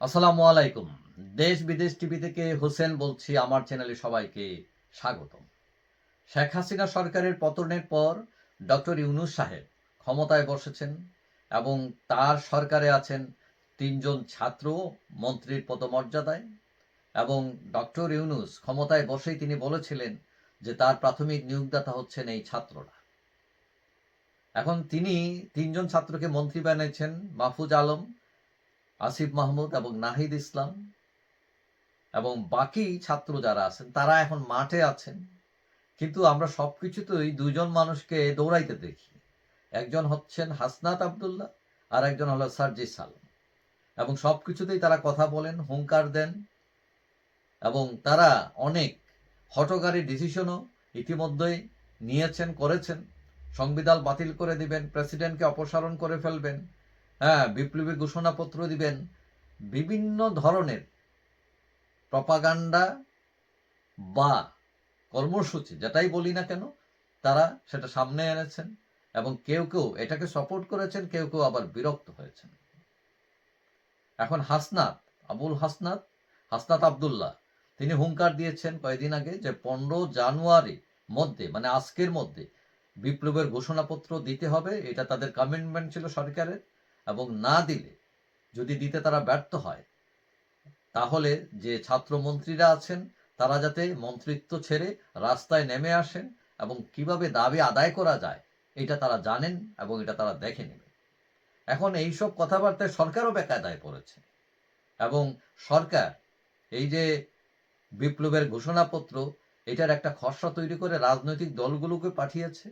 আসসালামু আলাইকুম। দেশ বিদেশ টিভি থেকে হোসেন বলছি, আমার চ্যানেলে সবাইকে স্বাগতম। শেখ হাসিনা সরকারের পতনের পর ডক্টর ইউনুস সাহেব ক্ষমতায় বসেছেন এবং তার সরকারে আছেন তিনজন ছাত্র মন্ত্রীর পদমর্যাদায় এবং ডক্টর ইউনুস ক্ষমতায় বসেই তিনি বলেছিলেন যে তার প্রাথমিক নিয়োগদাতা হচ্ছেন এই ছাত্ররা। এখন তিনি তিনজন ছাত্রকে মন্ত্রী বানিয়েছেন মাহফুজ আলম আসিফ মাহমুদ এবং নাহিদ ইসলাম এবং বাকি ছাত্র যারা আছেন, তারা এখন মাঠে আছেন। কিন্তু আমরা সব কিছুতেই দুজন মানুষকে দৌড়াইতে দেখি। একজন হচ্ছেন হাসনাত আবদুল্লাহ, আর একজন হলো সার্জিস আলম এবং সব কিছুতেই তারা কথা বলেন, হুঙ্কার দেন এবং তারা অনেক হটকারী ডিসিশনও ইতিমধ্যেই নিয়েছেন, করেছেন। সংবিধান বাতিল করে দিবেন, প্রেসিডেন্টকে অপসারণ করে ফেলবেন। হ্যাঁ বিপ্লবী ঘোষণাপত্র দিবেন। বিভিন্ন ধরনের প্রপাগান্ডা বা কর্মসূচি, যেটাই বলি না কেন, তারা সেটা সামনে এনেছেন এবং কেউ কেউ এটাকে সাপোর্ট করেছেন, কেউ কেউ আবার বিরক্ত হয়েছেন। এখন হাসনাত, আবুল হাসনাত হাসনাত আবদুল্লাহ, তিনি হুঙ্কার দিয়েছেন কয়েকদিন আগে যে পনেরো জানুয়ারি মধ্যে মানে আজকের মধ্যে বিপ্লবের ঘোষণাপত্র দিতে হবে, এটা তাদের কমিটমেন্ট ছিল সরকারের। এবং না দিলে যদি দিতে তারা ব্যর্থ হয়, তাহলে যে ছাত্র মন্ত্রীরা আছেন, তারা যাতে মন্ত্রিত্ব ছেড়ে রাস্তায় নেমে আসেন এবং কীভাবে দাবি আদায় করা যায়, এটা তারা জানেন এবং এটা তারা দেখে নেবে। এখন এইসব কথাবার্তায় সরকারও বেকায়দায় পড়েছে এবং সরকার এই যে বিপ্লবের ঘোষণাপত্র, এটার একটা খসড়া তৈরি করে রাজনৈতিক দলগুলোকে পাঠিয়েছে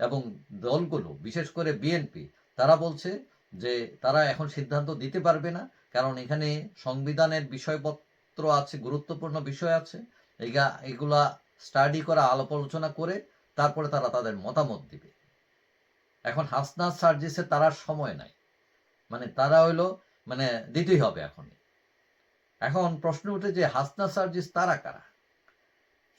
এবং দলগুলো, বিশেষ করে বিএনপি, তারা বলছে যে তারা এখন সিদ্ধান্ত দিতে পারবে না, কারণ এখানে সংবিধানের বিষয়পত্র আছে, গুরুত্বপূর্ণ বিষয় আছে। এগা, এগুলা স্টাডি করা আলাপ আলোচনা করে তারপরে তারা তাদের মতামত দিবে। এখন হাসনাত সার্জিসে তারা সময় নাই। মানে তারা হইল মানে দিতেই হবে এখন এখন প্রশ্ন উঠে যে হাসনাত সার্জিস তারা কারা?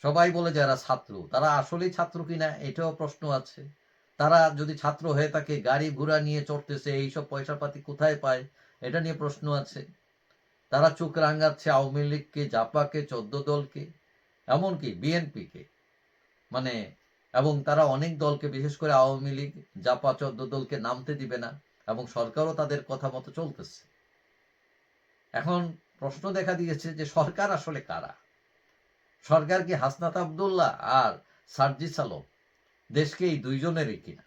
সবাই বলে যারা ছাত্র। তারা আসলেই ছাত্র কিনা, এটাও প্রশ্ন আছে। তারা যদি ছাত্র হয়ে থাকে গাড়ি ঘোড়া নিয়ে চড়তেছে, এইসব পয়সা পাতি কোথায় পায়? এটা নিয়ে প্রশ্ন আছে। তারা চোখ রাঙাচ্ছে আওয়ামী লীগকে, জাপাকে, চোদ্দ দলকে, এমনকি বিএনপিকে। মানে এবং তারা অনেক দলকে, বিশেষ করে আওয়ামী লীগ, জাপা চোদ্দ দলকে নামতে দিবে না, এবং সরকারও তাদের কথা মতো চলতেছে। এখন প্রশ্ন দেখা দিয়েছে যে সরকার আসলে কারা? সরকার কি হাসনাত আবদুল্লাহ আর সার্জিস আলম? দেশকে এই দুইজনেরই কিনা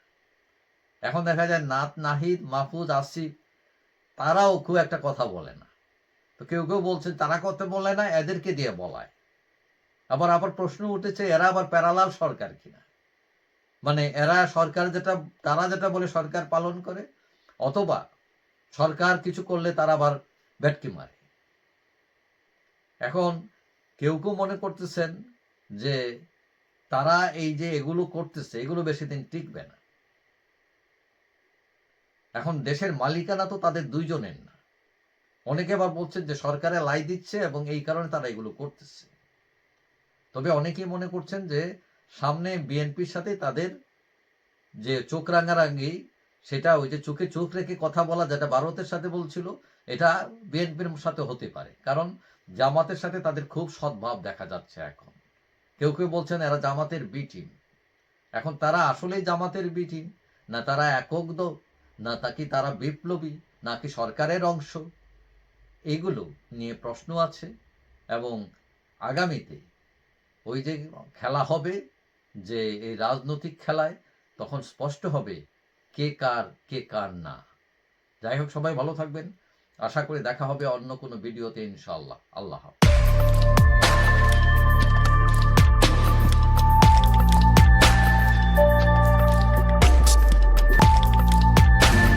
এখন দেখা যায় নাত নাহিদ, মাহফুজ, আসিফ, তারাও খুব একটা কথা বলে না। তো কেউ কেউ বলছে, তারা কথা বলে না, এদেরকে দিয়ে বলায়। আবার আবার প্রশ্ন উঠেছে, এরা আবার প্যারালাল সরকার কিনা? মানে এরা সরকার যেটা, তারা যেটা বলে সরকার পালন করে, অথবা সরকার কিছু করলে তারা আবার ভেটকি মারে। এখন কেউ কেউ মনে করতেছেন যে তারা এই যে এগুলো করতেছে, এগুলো বেশি দিন টিকবে না। এখন দেশের মালিকানা তো তাদের দুইজনের না। অনেকে আবার বলছেন যে সরকারে লাই দিচ্ছে এবং এই কারণে তারা এগুলো করতেছে। তবে অনেকেই মনে করছেন যে সামনে বিএনপির সাথে তাদের যে চোখ রাঙারাঙ্গি সেটা ওই যে চোখে চোখ রেখে কথা বলা যেটা ভারতের সাথে বলছিল, এটা বিএনপির সাথে হতে পারে। কারণ জামাতের সাথে তাদের খুব সদ্ভাব দেখা যাচ্ছে এখন। কেউ কেউ বলছেন এরা জামাতের বি টিম এখন তারা আসলেই জামাতের বি টিম না তারা একক দল? না তাকি তারা বিপ্লবী? নাকি সরকারের অংশ? এগুলো নিয়ে প্রশ্ন আছে এবং আগামীতে ওই যে খেলা হবে যে এই রাজনৈতিক খেলায় তখন স্পষ্ট হবে কে কার কে কার না। যাই হোক, সবাই ভালো থাকবেন। আশা করি দেখা হবে অন্য কোনো ভিডিওতে ইনশাআল্লাহ। আল্লাহ হাফেজ।